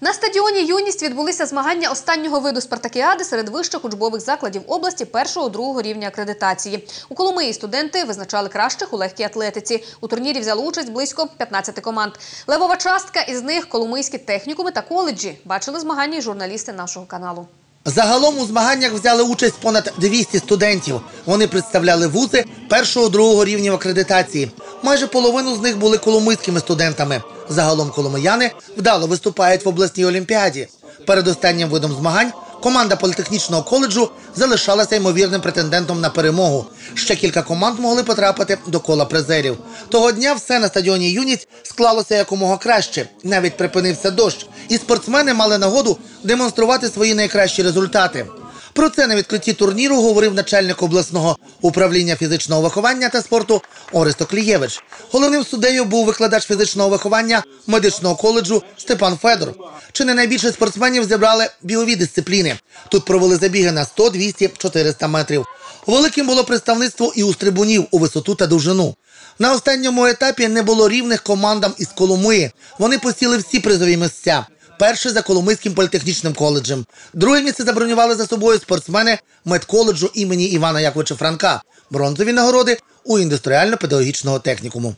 На стадіоні Юність відбулися змагання останнього виду спартакіади серед вищих учбових закладів області першого другого рівня акредитації. У Коломиї студенти визначали кращих у легкій атлетиці. У турнірі взяли участь близько 15 команд. Левова частка із них коломийські технікуми та коледжі. Бачили змагання й журналісти нашого каналу. Загалом у змаганнях взяли участь понад 200 студентів. Вони представляли вузи першого другого рівнів акредитації. Майже половину з них були коломийськими студентами. Загалом коломияни вдало виступають в обласній олімпіаді. Перед останнім видом змагань команда політехнічного коледжу залишалася ймовірним претендентом на перемогу. Ще кілька команд могли потрапити до кола призерів. Того дня все на стадіоні Юність склалося якомога краще. Навіть припинився дощ, і спортсмени мали нагоду демонструвати свої найкращі результати. Про це на відкритті турніру говорив начальник обласного управління фізичного виховання та спорту Орест Оклієвич. Головним суддею був викладач фізичного виховання медичного коледжу Степан Федор. Чи не найбільше спортсменів зібрали бігові дисципліни. Тут провели забіги на 100, 200, 400 метрів. Великим було представництво і у стрибунів у висоту та довжину. На останньому етапі не було рівних командам із Коломиї. Вони посіли всі призові місця. Перший за Коломийським політехнічним коледжем. Друге місце забронювали за собою спортсмени медколеджу імені Івана Яковича Франка. Бронзові нагороди у індустріально-педагогічного технікуму.